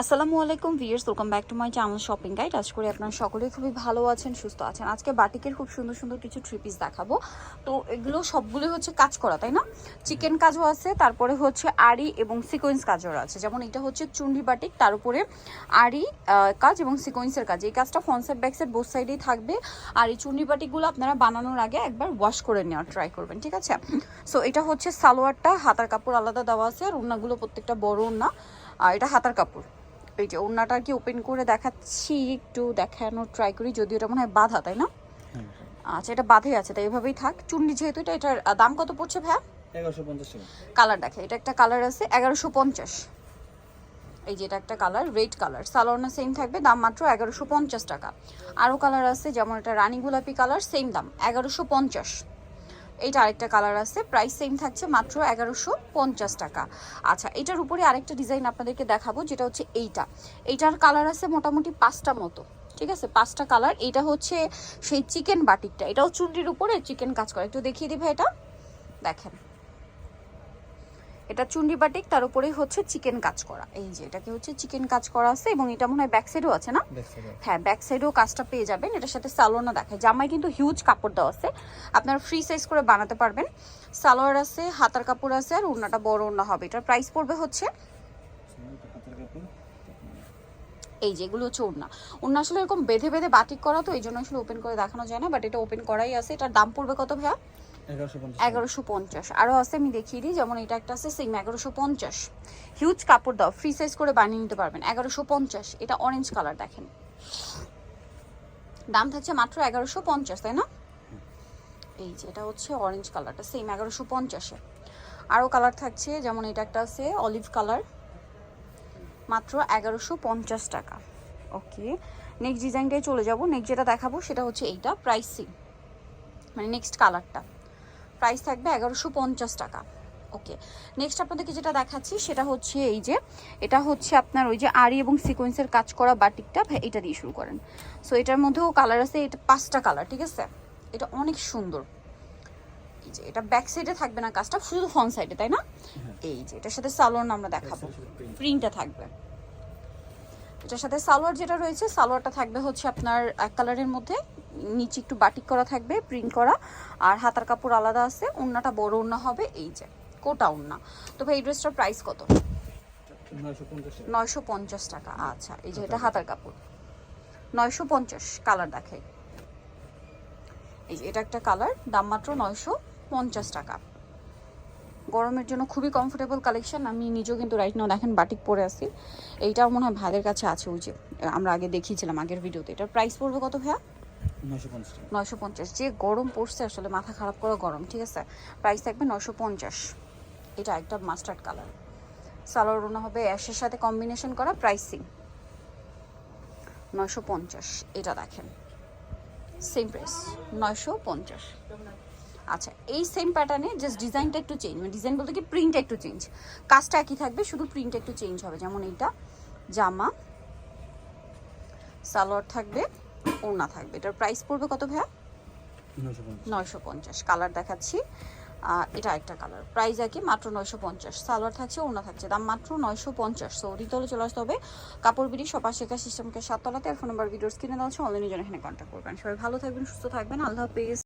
আসসালামু আলাইকুম viewers welcome back to my channel shopping guide আজ করে আপনারা সকলেই খুবই ভালো আছেন, সুস্থ আছেন। আজকে বাটিকের খুব সুন্দর সুন্দর কিছু থ্রি পিস দেখাবো। তো এগুলো সবগুলোই হচ্ছে কাজ করা, তাই না? চিকেন কাজও আছে, তারপরে হচ্ছে আড়ি এবং সিকোয়েন্স কাজও আছে। যেমন এটা হচ্ছে চুন্ডি বাটিক, তার উপরে আড়ি কাজ এবং সিকোয়েন্সের কাজ। এই কাজটা ব্যাক সাইড বোথ সাইডেই থাকবে। আর এই চুন্ডি বাটিকগুলো আপনারা বানানোর আগে একবার ওয়াশ করে নেওয়ার ট্রাই করবেন, ঠিক আছে? সো এটা হচ্ছে সালোয়ারটা, হাতার কাপড় আলাদা দেওয়া আছে, আর ওড়নাগুলো প্রত্যেকটা বড় ওড়না। আর এটা হাতার কাপড়। এই যে ওড়নাটা কি ওপেন করে দেখাচ্ছি একটু দেখানোর ট্রাই করি যদিও এটা মনে হয় বাঁধা তাই না? আচ্ছা এটা বাঁধে আছে তাই এভাবেই থাক। চুন্ডি যেহেতু এটা এটার দাম কত পড়ছে ভাইয়া? এগারোশো পঞ্চাশ টাকা। কালার দেখে এটা একটা কালার আছে এগারোশো পঞ্চাশ। এই যে এটা একটা কালার রেড কালার সালোয়ারনা সেম থাকবে দাম মাত্র এগারোশো পঞ্চাশ টাকা। আরও কালার আছে যেমন এটা রানী গোলাপি কালার সেম দাম এগারোশো পঞ্চাশ। এইটা আরেকটা কালার আছে। প্রাইস সেম থাকছে মাত্র এগারোশো পঞ্চাশ টাকা। আচ্ছা এটার উপরে আরেকটা ডিজাইন আপনাদেরকে দেখাবো, যেটা হচ্ছে এইটা। এইটার কালার আছে মোটামুটি পাঁচটা মতো, ঠিক আছে? পাঁচটা কালার এটা হচ্ছে সেই চিকেন বাটিকটা। এটাও চুন্ডির উপরে চিকেন কাজ করে। একটু দেখিয়ে দিবে এটা। দেখেন। এটা চুন্ডি বাটিক তার উপরেই হচ্ছে চিকেন কাজ করা। এই যে এটাকে হচ্ছে চিকেন কাজ করা আছে এবং এটা মনে হয় ব্যাক সাইডও আছে না? হ্যাঁ ব্যাক সাইডেও কাজটা পেয়ে যাবেন। এটার সাথে সালোয়ারও দেখায়। জামায় কিন্তু হিউজ কাপড় দেওয়া আছে। আপনারা ফ্রি সাইজ করে বানাতে পারবেন। সালোয়ার আছে হাতার কাপড় আছে আর ওড়নাটা বড় ওড়না হবে। এটার প্রাইস পড়বে হচ্ছে এই যেগুলো হচ্ছে ওড়না। ওড়না আসলে এরকম বেঁধে বেঁধে বাটিক করা তো এই জন্য আসলে ওপেন করে দেখানো যায় না বাট এটা ওপেন করাই আছে। এটার দাম পড়বে কত ভাইয়া? এগারোশো পঞ্চাশ। আরও আছে, আমি দেখিয়ে দিই। যেমন এটা একটা আছে, সেম এগারোশো পঞ্চাশ। হিউজ কাপড় দাও ফ্রি সাইজ করে বানিয়ে নিতে পারবেন। এগারোশো পঞ্চাশ, এটা অরেঞ্জ কালার দেখেন। দাম থাকছে মাত্র এগারোশো পঞ্চাশ, তাই না? এই যে, এটা হচ্ছে অরেঞ্জ কালারটা সেম এগারোশো পঞ্চাশে। আরও কালার থাকছে, যেমন এটা একটা আছে অলিভ কালার মাত্র এগারোশো পঞ্চাশ টাকা। ওকে নেক্সট ডিজাইনটাই চলে যাব। নেক্সট যেটা দেখাবো, সেটা হচ্ছে এইটা প্রাইসি মানে নেক্সট কালারটা প্রাইস থাকবে এগারোশো পঞ্চাশ টাকা। ওকে নেক্সট আপনাদেরকে যেটা দেখাচ্ছি সেটা হচ্ছে এই যে এটা হচ্ছে আপনার ওই যে আড়ি এবং সিকোয়েন্সের কাজ করা বাটিকটা এটা দিয়ে শুরু করেন। সো এটার মধ্যেও কালার আছে এটা পাঁচটা কালার ঠিক আছে? এটা অনেক সুন্দর। এই যে এটা ব্যাক সাইডে থাকবে না কাজটা শুধু ফ্রন্ট সাইডে তাই না? এই যে এটার সাথে সালোয়ার আমরা দেখাবো। প্রিন্টটা থাকবে। এটার সাথে সালোয়ার যেটা রয়েছে সালোয়ারটা থাকবে হচ্ছে আপনার এক কালারের মধ্যে নিচে একটু বাটিক করা থাকবে প্রিন্ট করা। আর হাতার কাপড় আলাদা আছে ওড়নাটা বড় ওড়না হবে এই যে কোটা ওড়না। তো ভাই এই ড্রেসটার প্রাইস কত? নয়শো পঞ্চাশ টাকা। নয়শো পঞ্চাশ টাকা আচ্ছা এই যে এটা হাতার কাপড়। নয়শো পঞ্চাশ কালার দেখাই। এই যে এটা একটা কালার দাম মাত্র নয়শো পঞ্চাশ টাকা। গরমের জন্য খুবই কমফোর্টেবল কালেকশন আমি নিজেও কিন্তু রাইট নাও দেখেন বাটিক পরে আছি। এইটাও মনে হয় ভাইদের কাছে আছে ওই যে আমরা আগে দেখিয়েছিলাম আগের ভিডিওতে এটার প্রাইস পড়বে কত ভাইয়া? নয়শো পঞ্চাশ যে গরম পড়ছে, আসলে মাথা খারাপ করা গরম, ঠিক আছে? প্রাইস থাকবে নয়শো পঞ্চাশ। এটা একটা মাস্টার্ড কালার সালোয়ার রোনা হবে অ্যাশের সাথে কম্বিনেশন করা প্রাইসিং নয়শো পঞ্চাশ, এটা দেখেন। সেম প্রাইস নয়শো পঞ্চাশ। আচ্ছা এই সেম প্যাটার্নে জাস্ট ডিজাইনটা একটু চেঞ্জ মানে ডিজাইন বলতে কি প্রিন্ট একটু চেঞ্জ কাজটা একই থাকবে, শুধু প্রিন্ট একটু চেঞ্জ হবে। যেমন এইটা জামা সালোয়ার থাকবে ওড়না থাকবে। এটার প্রাইস পড়বে কত ভাইয়া? নয়শো পঞ্চাশ। কালার দেখাচ্ছি। এটা একটা কালার প্রাইস আর কি মাত্র নয়শো পঞ্চাশ। সালোয়ার থাকছে ওড়না থাকছে। দাম মাত্র নয়শো পঞ্চাশ। সো রিতলে চলে আসতে হবে। কাপড় বিড়ি সপা শেখা সিস্টেমকে সাততলাতে আর ফোন নাম্বার ভিডিওস কিনে দেওয়া হচ্ছে অনলাইনে জন্য এখানে কন্ট্যাক্ট করবেন। সবাই ভালো থাকবেন সুস্থ থাকবেন। আল্লাহ হাফিজ।